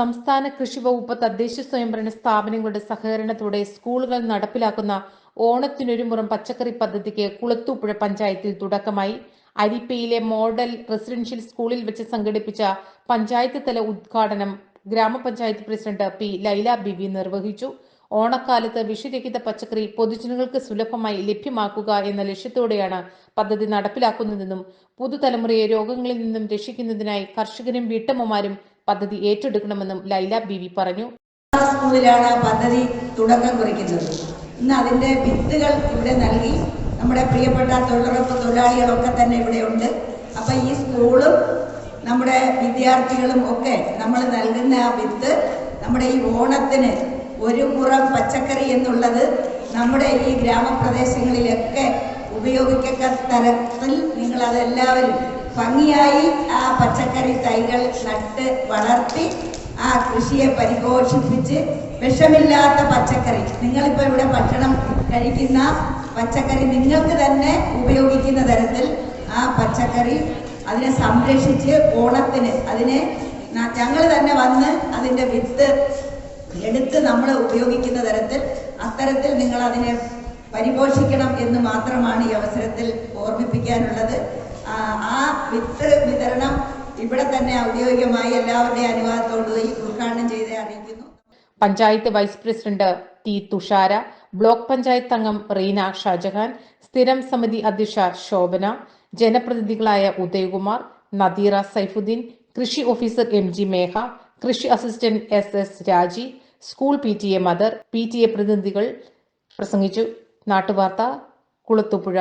സംസ്ഥാന കൃഷി വകുപ്പ് തദ്ദേശ സ്വയംഭരണ സ്ഥാപനങ്ങളുടെ സഹകരണത്തോടെ സ്കൂളുകൾ നടപ്പിലാക്കുന്ന ഓണത്തിനൊരു മുറം പച്ചക്കറി പദ്ധതിക്ക് കുളത്തൂപ്പുഴ പഞ്ചായത്തിൽ തുടക്കമായി. അരിപ്പയിലെ മോഡൽ റെസിഡൻഷ്യൽ സ്കൂളിൽ വെച്ച് സംഘടിപ്പിച്ച പഞ്ചായത്ത് തല ഉദ്ഘാടനം ഗ്രാമപഞ്ചായത്ത് പ്രസിഡന്റ് പി ലൈല ബിബി നിർവഹിച്ചു. ഓണക്കാലത്ത് വിഷരഹിത പച്ചക്കറി പൊതുജനങ്ങൾക്ക് സുലഭമായി ലഭ്യമാക്കുക എന്ന ലക്ഷ്യത്തോടെയാണ് പദ്ധതി നടപ്പിലാക്കുന്നതെന്നും പുതുതലമുറയെ രോഗങ്ങളിൽ നിന്നും രക്ഷിക്കുന്നതിനായി കർഷകരും വീട്ടമ്മമാരും പദ്ധതി ഏറ്റെടുക്കണമെന്നും ലൈല ബിവി പറഞ്ഞു. സ്കൂളിലാണ് ആ പദ്ധതി തുടക്കം കുറിക്കുന്നത്. ഇന്ന് അതിന്റെ വിത്തുകൾ ഇവിടെ നൽകി. നമ്മുടെ പ്രിയപ്പെട്ട തൊഴിലുറപ്പ് തൊഴിലാളികളൊക്കെ തന്നെ ഇവിടെ ഉണ്ട്. അപ്പം ഈ സ്കൂളും നമ്മുടെ വിദ്യാർത്ഥികളും ഒക്കെ നമ്മൾ നൽകുന്ന ആ വിത്ത് നമ്മുടെ ഈ ഓണത്തിന് ഒരു മുറം പച്ചക്കറി എന്നുള്ളത് നമ്മുടെ ഈ ഗ്രാമപ്രദേശങ്ങളിലൊക്കെ ഉപയോഗിക്കത്തരത്തിൽ നിങ്ങളതെല്ലാവരും ഭംഗിയായി ആ പച്ചക്കറി തൈകൾ നട്ട് വളർത്തി ആ കൃഷിയെ പരിപോഷിപ്പിച്ച് വിഷമില്ലാത്ത പച്ചക്കറി. നിങ്ങളിപ്പോൾ ഇവിടെ ഭക്ഷണം കഴിക്കുന്ന പച്ചക്കറി നിങ്ങൾക്ക് തന്നെ ഉപയോഗിക്കുന്ന തരത്തിൽ ആ പച്ചക്കറി അതിനെ സംരക്ഷിച്ച് ഓണത്തിന് അതിനെ ഞങ്ങൾ തന്നെ വന്ന് അതിന്റെ വിത്ത് എടുത്ത് നമ്മൾ ഉപയോഗിക്കുന്ന തരത്തിൽ അത്തരത്തിൽ നിങ്ങൾ അതിനെ പരിപോഷിക്കണം എന്ന് മാത്രമാണ് ഈ അവസരത്തിൽ ഓർമ്മിപ്പിക്കാനുള്ളത്. ആ, വിത്ത് വിതരണം ഇവിടെ തന്നെ ഔദ്യോഗികമായി എല്ലാവരുടെയും അനുവാദത്തോടുകൂടി ഉദ്ഘാടനം ചെയ്ത് അറിയിക്കുന്നു. Panchayat vice president T Thushara block panchayat അംഗം റീന ഷാജഹാൻ സ്ഥിരം സമിതി അധ്യക്ഷ ശോഭന ജനപ്രതിനിധികളായ ഉദയകുമാർ നദീറ സൈഫുദ്ദീൻ കൃഷി ഓഫീസർ എം ജി മേഹ കൃഷി assistant S S Raji school P T A mother P T A പ്രതിനിധികൾ പ്രസംഗിച്ചു. നാട്ടുവാർത്ത കുളത്തുപുഴ.